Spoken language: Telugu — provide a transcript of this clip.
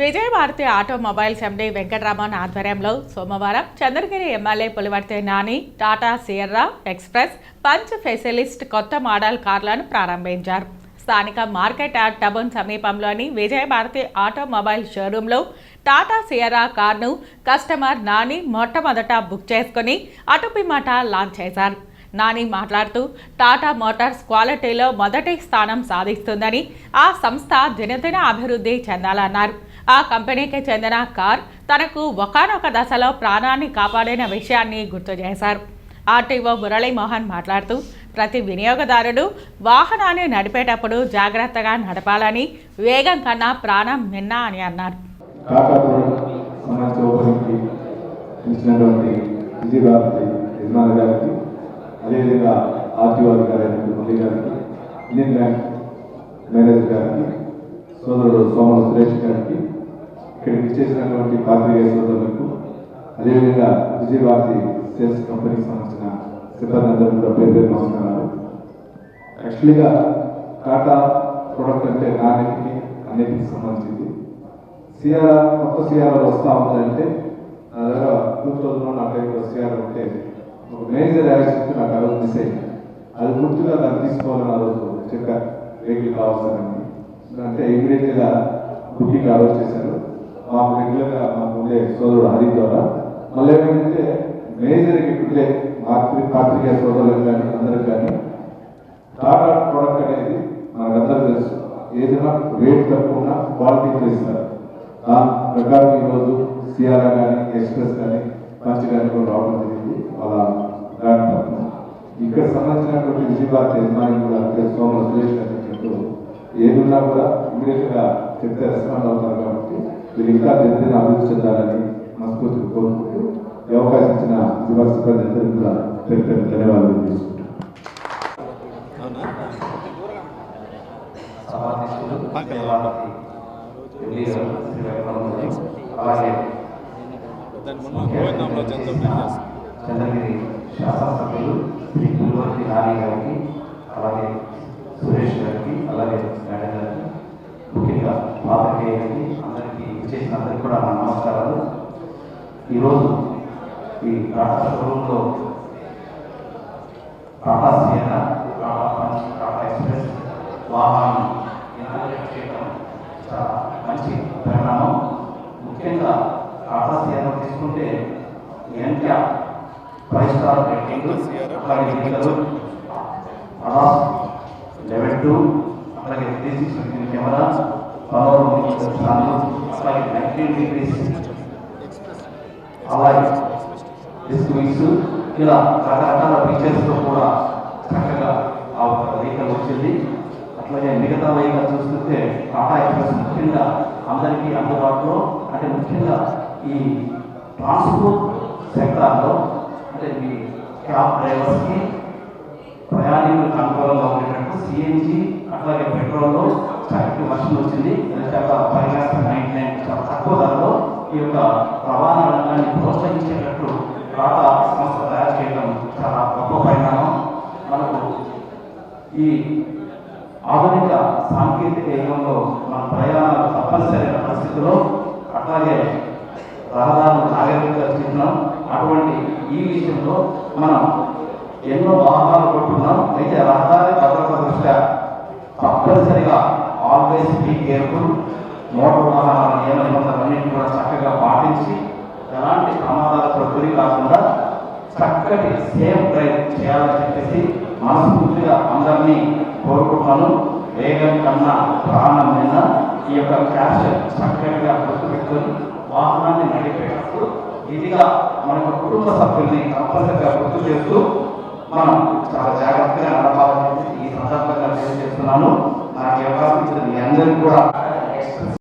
విజయభారతి ఆటోమొబైల్స్ ఎండీ వెంకటరామన్ ఆధ్వర్యంలో సోమవారం Chandragiri MLA Pulivarthi Nani Tata Sierra express punch facelift కొత్త మోడల్ కార్లను ప్రారంభించారు. స్థానిక మార్కెట్ యార్డ్ టబన్ సమీపంలోని విజయభారతి ఆటోమొబైల్ షోరూంలో టాటా సియరా కార్ను కస్టమర్ నాని మొట్టమొదట బుక్ చేసుకుని అటుపిమాట లాంచ్ చేశారు. నాని మాట్లాడుతూ టాటా మోటార్స్ క్వాలిటీలో మొదటి స్థానం సాధిస్తుందని ఆ సంస్థ దినదిన అభివృద్ధి చెందాలన్నారు. ఆ కంపెనీకి చెందిన కార్ తనకు ఒకానొక దశలో ప్రాణాన్ని కాపాడిన విషయాన్ని గుర్తు చేశారు. ఆర్టీఓ మురళీమోహన్ మాట్లాడుతూ ప్రతి వినియోగదారుడు వాహనాన్ని నడిపేటప్పుడు జాగ్రత్తగా నడపాలని వేగం కన్నా ప్రాణం మిన్నా అని అన్నారు. అదేవిధంగా ఆర్టీఓ మురళి గారికి ఇండియన్ బ్యాంక్ మేనేజర్ గారికి సోదరుడు సోమల సురేష్ గారికి ఇక్కడ ఇచ్చేసినటువంటి పాత్రికేయ సోదరులకు అదేవిధంగా విజయభారతి సేల్స్ కంపెనీకి సంబంధించిన సిబ్బంది అందరూ కూడా పేరు పేరు నమస్కారాలు. యాక్చువల్గా టాటా ప్రోడక్ట్ అంటే నాణ్యతకి అన్నిటికి సంబంధించింది. సిఆర్ కొత్త సిఆర్ వస్తా ఉందంటే నా దగ్గర టూ థౌజండ్ నా టైంలో సిఆర్ ఉంటే ఒక మేజర్ యాక్సిడెంట్ నాకు ఆ రోజు మిస్ అయింది అది గుర్తుగా దాన్ని తీసుకోవాలని ఆ రోజు చెప్పారు వెహికల్ కావాల్సింది అంటే ఇమీడియట్గా బుకింగ్ ఆ రోజు మాకు రెగ్యులర్గా మాకు ఉండే సోదరుడు హరి ద్వారా. మళ్ళీ ఏమైందంటే మేజర్ ఇప్పుడే మార్కెట్ పాత్రికేయ సోదరులకు కానీ అందరికి కానీ టాటా ప్రోడక్ట్ అనేది మనకందరూ తెలుసు. ఏదైనా రేట్ తక్కువ ఉన్న క్వాలిటీ ఇస్తారు. ఆ ప్రకారం ఈరోజు సిఆర్ఆ కానీ ఎక్స్ప్రెస్ కానీ మంచి కానీ కూడా రావడం జరిగింది. అలా బ్రాండ్ ఇక్కడ సంబంధించినటువంటి విజయభారతి యజమాని కూడా అంటే సోమల సురేష్ గారు చెప్పినట్టు ఏదున్నా కూడా ఇమీడియట్గా చెప్తే రెస్పాండ్ అవుతారు కాబట్టి మీరు ఇంకా దినదిన అభివృద్ధి చెందాలని మనస్ఫూర్తిగా కోరుకుంటూ ఈ అవకాశం ఇచ్చిన విజయభారతి సిబ్బంది అందరికీ కూడా పేరు ధన్యవాదాలు తీసుకుంటాం చంద్రగిరి శాసనసభ్యులు శ్రీ పులివర్తి నాని గారికి అలాగే సురేష్ గారికి అలాగే మేడం గారికి ముఖ్యంగా చేసిన అందరికీ కూడా నమస్కారాలు. ఈరోజు ఈ టాటా షోరూంలో Tata Sierra Tata punch Tata express వాహనం ఇనాగ్రేట్ చేయడం చాలా మంచి పరిణామం. ముఖ్యంగా టాటా సియనా తీసుకుంటే ఎన్క్యా ఫైవ్ స్టార్ రేటింగ్ అలాగే ఎన్నికలు అడాస్ లెవెన్ టూ అలాగే త్రీ సిక్స్ కెమెరా అలాగే నైన్టీన్ డిగ్రీస్ అలాగే డిస్క్ ఇలా రకరకాల ఫీచర్స్తో కూడా చక్కగా ఆ ఒక వెహికల్ వచ్చింది అట్లాగే మిగతా వెహికల్ చూస్తుంటే టాటా ఎక్స్ప్రెస్ ముఖ్యంగా అందరికీ అందుబాటులో అంటే ముఖ్యంగా ఈ ట్రాన్స్పోర్ట్ సెక్టార్లో అంటే మీ క్యాబ్ డ్రైవర్స్కి ప్రయాణికులకు అనుకూలంగా ఉండేటట్టు సిఎన్జి అట్లాగే పెట్రోల్లో చక్కటి వర్షం వచ్చింది. చాలా ఫైవ్ ల్యాక్స్ నైన్టీ నైన్ చాలా తక్కువ ధరలో ఈ యొక్క రవాణా రంగాన్ని ప్రోత్సహించేటట్టు టాటా సంస్థ తయారు చేయడం చాలా గొప్ప పరిణామం. మనకు ఈ ఆధునిక సాంకేతిక యుగంలో మన ప్రయాణాలు తప్పనిసరైన పరిస్థితిలో అట్లాగే రహదారులు నాగరికంగా చెందినాం అటువంటి ఈ విషయంలో మనం ఎన్నో వాహనాలు కొట్టున్నాం అయితే రహదారి భద్రత దృష్ట్యా తప్పనిసరిగా ఆల్వేస్ బీ కేర్ఫుల్ మోటార్ వాహనాల నియమ కూడా చక్కగా పాటించి ఎలాంటి ప్రమాదాలకు గురి కాకుండా చక్కటి సేఫ్ డ్రైవ్ చేయాలని చెప్పేసి మనస్ఫూర్తిగా అందరినీ కోరుకుంటున్నాను. వేగం కన్నా ప్రాణం మీద ఈ యొక్క క్యాష్ చక్కగా గుర్తుపెట్టుకొని వాహనాన్ని నడిపేటప్పుడు ఇదిగా మన యొక్క కుటుంబ సభ్యుల్ని తప్పనిసరిగా గుర్తు చేస్తూ మనం చాలా జాగ్రత్తగా నడపాలని ఈ సందర్భంగా తెలియజేస్తున్నాను. నాకు ఈ అవకాశం మీ అందరికీ కూడా